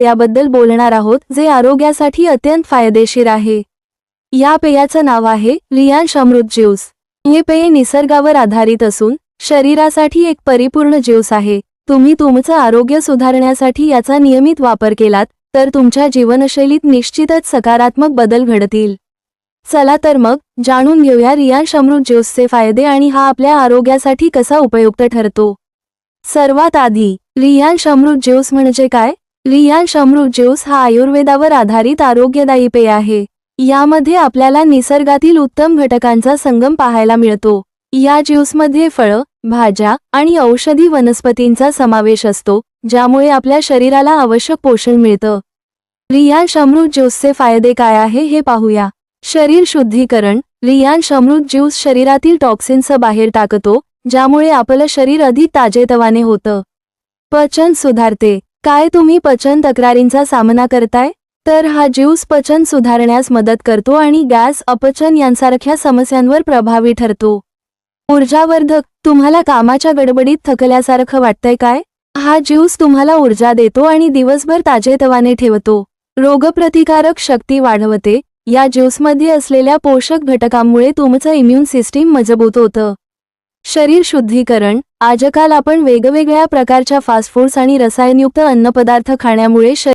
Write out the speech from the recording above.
याबद्दल बोलणार आहोत जे आरोग्यासाठी अत्यंत फायदेशीर आहे. या पेयाचं नाव आहे रियांश अमृत ज्यूस. हे पेय निसर्गावर आधारित असून शरीरासाठी एक परिपूर्ण ज्यूस आहे. तुम्ही तुमचं आरोग्य सुधारण्यासाठी याचा नियमित वापर केलात तर तुमच्या जीवनशैलीत निश्चितच सकारात्मक बदल घडतील. चला तर मग जाणून घेऊया रियांश अमृत ज्यूसचे फायदे आणि हा आपल्या आरोग्यासाठी कसा उपयुक्त ठरतो. सर्वात आधी रियांश अमृत ज्यूस म्हणजे काय? रियांश अमृत ज्यूस हा आयुर्वेदावर आधारित आरोग्यदायी पेय आहे. यामध्ये आपल्याला निसर्गातील उत्तम घटकांचा संगम पाहायला मिळतो. या ज्यूसमध्ये फळं भाज्या आणि औषधी वनस्पतींचा समावेश असतो ज्यामुळे आपल्या शरीराला आवश्यक पोषण मिळतं. रियांश अमृत ज्यूसचे फायदे काय आहे हे पाहूया. शरीर शुद्धीकरण रियांश अमृत ज्यूस शरीरातील टॉक्सिन्स बाहेर टाकतो ज्यामुळे आपलं शरीर अधिक ताजेतवाने होतं. पचन सुधारते. काय तुम्ही पचन तक्रारींचा सामना करताय? तर हा ज्यूस पचन सुधारण्यास मदत करतो आणि गॅस अपचन यांसारख्या समस्यांवर प्रभावी ठरतो. ऊर्जावर्धक तुम्हाला कामाच्या गडबडीत थकल्यासारखं वाटतंय काय? हा ज्यूस तुम्हाला ऊर्जा देतो आणि दिवसभर ताजेतवाने ठेवतो. रोगप्रतिकारक शक्ती वाढवते. या ज्यूसमध्ये असलेल्या पोषक घटकांमुळे तुमचं इम्युन सिस्टीम मजबूत होतं. शरीर शुद्धीकरण आजकाल आपण वेगवेगळ्या प्रकारच्या फास्ट फूड्स आणि रसायनयुक्त अन्नपदार्थ खाण्यामुळे